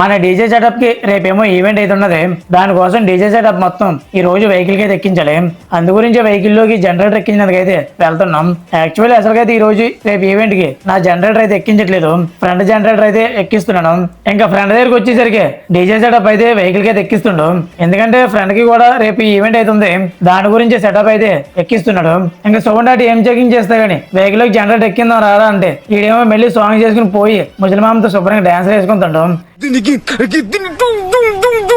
మన DJ సెటప్కి రేపేమో event అయితే ఉన్నది. దానికోసం డీజే సెటప్ మొత్తం ఈ రోజు వెహికల్కి అయితే ఎక్కించాలి. అందు గురించి వెహికల్లోకి జనరేటర్ ఎక్కించినందుకైతే వెళ్తున్నాం. యాక్చువల్లీ అసలుకైతే ఈ రోజు రేపు ఈవెంట్కి నా జనరేటర్ అయితే ఎక్కించట్లేదు. ఫ్రంట్ జనరేటర్ అయితే ఎక్కిస్తున్నాను. ఇంకా ఫ్రంట్ దగ్గరికి వచ్చేసరికి డీజే సెటప్ అయితే వెహికల్కి అయితే ఎక్కిస్తుండు. ఎందుకంటే ఫ్రంట్కి కూడా రేపు ఈవెంట్ అయితే ఉంది. దాని గురించి సెటప్ అయితే ఎక్కిస్తున్నాడు. ఇంకా సౌండ్ అటు ఏం చెకింగ్ చేస్తా గానీ వెహికల్లోకి జనరేటర్ ఎక్కిందాం రారా అంటే ఈడేమో మళ్ళీ సాంగ్ చేసుకుని పోయి ముసలిమామతో శుభ్రంగా డాన్స్ వేసుకుంటాడు কি কি টুং টুং টুং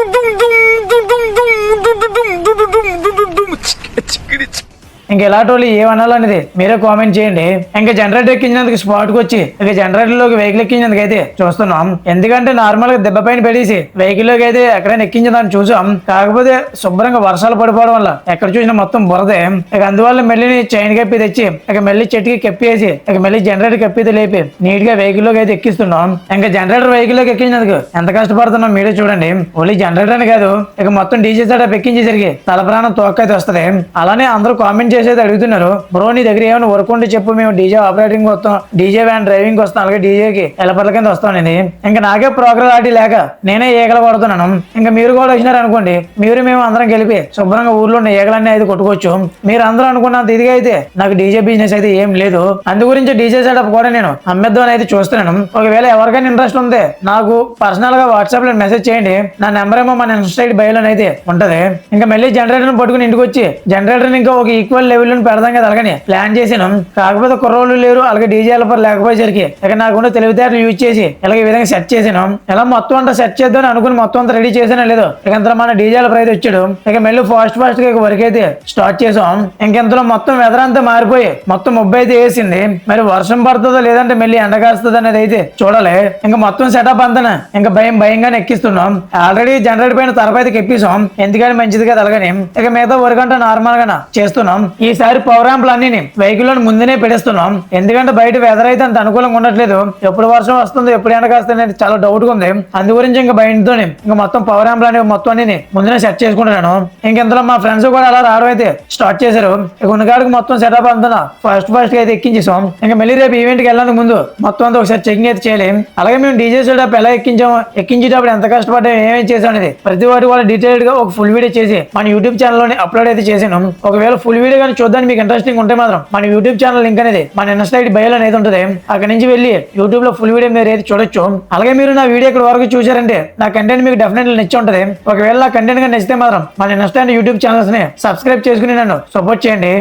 ఇంక ఎలాంటి వాళ్ళు ఏమనాలనేది మీరే కామెంట్ చేయండి. ఇంకా జనరేటర్ ఎక్కించినందుకు స్పాట్కు వచ్చి ఇక జనరేటర్లోకి వెహికల్ ఎక్కించినందుకు అయితే చూస్తున్నాం. ఎందుకంటే నార్మల్గా దెబ్బ పైన పెట్టేసి వెహికల్లోకి అయితే ఎక్కడైనా ఎక్కించదాన్ని చూసాం. కాకపోతే శుభ్రంగా వర్షాలు పడిపోవడం వల్ల ఎక్కడ చూసినా మొత్తం బురదే. ఇక అందువల్ల మెల్లిని చైన్ కప్పి తెచ్చి ఇక మెల్లి చెట్టుకి కప్పేసి ఇక మెల్లి జనరేటర్ కప్పితే లేపి నీట్గా వెహికల్లోకి అయితే ఎక్కిస్తున్నాం. ఇంకా జనరేటర్ వెహికల్లోకి ఎక్కించినందుకు ఎంత కష్టపడుతున్నాం మీరే చూడండి. ఓన్లీ జనరేటర్ అని కాదు ఇక మొత్తం డీజే సెటప్ ఎక్కించేసరికి తల ప్రాణం తోక అయితే వస్తుంది. అలానే అందరూ కామెంట్ చేసి చేసేది అడుగుతున్నారు బ్రో నీ దగ్గర ఏమైనా వర్క్ ఉంటే చెప్పు మేము డీజే ఆపరేటింగ్ వస్తాం డీజే వ్యాన్ డ్రైవింగ్ వస్తాం అలాగే డీజేకి ఎలపర్ల కింద వస్తానండి ఇంకా నాకే ప్రోగ్రెస్ ఆడి లేక నేనే ఈగలు కొడుతున్నాను ఇంకా మీరు కూడా వచ్చినారు అనుకోండి మీరు మేము అందరం కలిపి శుభ్రంగా ఊర్లో ఉన్న ఈగలన్నీ అయితే కొట్టుకోవచ్చు. మీరు అందరూ అనుకున్నంత ఇదిగా అయితే నాకు డీజే బిజినెస్ అయితే ఏం లేదు. అందు గురించి డీజే సెటప్ కూడా నేను అమ్మేద్దాం అయితే చూస్తున్నాను. ఒకవేళ ఎవరికైనా ఇంట్రెస్ట్ ఉంటే నాకు పర్సనల్గా వాట్సాప్లో మెసేజ్ చేయండి. నా నెంబర్ ఏమో మన ఇన్స్టైట్ బయోలో అయితే ఉంటది. ఇంకా మళ్ళీ జనరేటర్ పట్టుకుని ఇంటికి వచ్చి జనరేటర్ ఇంకా ఒక ఈక్వల్ లెవెల్లో పెడదాం కదా అలాగని ప్లాన్ చేసాను కాకపోతే కుర్రోళ్ళు లేరు అలాగే డీజే హెల్పర్ లేకపోయేసరికి ఇక నాకుండా తెలివితేటలు యూజ్ చేసి ఇలాగ ఈ విధంగా సెట్ చేసాను ఇలా మొత్తం అంతా సెట్ చేద్దాం అనుకుని మొత్తం అంతా రెడీ చేసాను లేదు ఇక ఇంత మన డీజే ప్రైజ్ అయితే వచ్చాడు. ఇక మళ్ళీ ఫాస్ట్ ఫాస్ట్గా వర్క్ అయితే స్టార్ట్ చేసాం ఇంకెంతలో మొత్తం వెదర్ అంతా మారిపోయి మొత్తం ముబ్బై అయితే వేసింది. మరి వర్షం పడుతుందో లేదంటే మళ్ళీ ఎండ కాస్తుందో అనేది అయితే చూడాలి. ఇంకా మొత్తం సెటప్ అంతా ఇంకా భయం భయంగానే ఎక్కిస్తున్నాం. ఆల్రెడీ జనరేటర్ పైన తరపు అయితే ఎక్కిస్తాం ఎందుకని మంచిది కదా అలాగని. ఇక మిగతా వర్క్ అంటే నార్మల్గా చేస్తున్నాం. ఈసారి పవర్ అన్ని వెహికల్లో ముందునే పెడేస్తున్నాం ఎందుకంటే బయట వెదర్ అయితే అంత అనుకూలంగా ఉండట్లేదు. ఎప్పుడు వర్షం వస్తుందో ఎప్పుడు ఎండ కాస్తుంది చాలా డౌట్గా ఉంది. అందు గురించి ఇంకా బయటతో ఇంకా మొత్తం పవర్ ర్యాంపులు అనేవి మొత్తం అన్ని ముందునే సెట్ చేసుకుంటున్నాను. ఇంక ఇంతలో మా ఫ్రెండ్స్ కూడా అలా రావడం అయితే స్టార్ట్ చేశారు. ఇక ఉన్నగాడికి మొత్తం సెటప్ అంతా ఫస్ట్ ఫస్ట్గా అయితే ఎక్కించేసాం. ఇంకా మళ్ళీ రేపు ఈవెంట్కి వెళ్ళడానికి ముందు మొత్తం అంతా ఒకసారి చెకింగ్ అయితే చేయలేం. అలాగే మేము డీజే సెటప్ ఎలా ఎక్కించాము ఎక్కించేటప్పుడు ఎంత కష్టపడ్డాం ఏమేమి చేసాం అనేది ప్రతి వాటి కూడా డీటెయిల్డ్గా ఒక ఫుల్ వీడియో చేసి మన యూట్యూబ్ ఛానల్లోని అప్లోడ్ అయితే చేసాను ఒకవేళ ఫుల్ వీడియో కానీ చూద్దానికి మీకు ఇంట్రెస్టింగ్ ఉంటే మాత్రం మన యూట్యూబ్ ఛానల్ లింక్ అనేది మన ఇన్స్టా ఐడి అనేది ఉంటుంది. అక్కడ నుంచి వెళ్ళి యూట్యూబ్లో ఫుల్ వీడియో మీరు అయితే చూడొచ్చు. అలాగే మీరు నా వీడియో ఇక్కడ వరకు చూసారంటే నా కంటెంట్ మీకు డెఫినెట్లీ నచ్చి ఉంటుంది. ఒకవేళ నా కంటెంట్గా నచ్చితే మాత్రం మన ఇన్స్టా యూట్యూబ్ ఛానల్స్ని సబ్స్క్రైబ్ చేసుకుని నన్ను సపోర్ట్ చేయండి.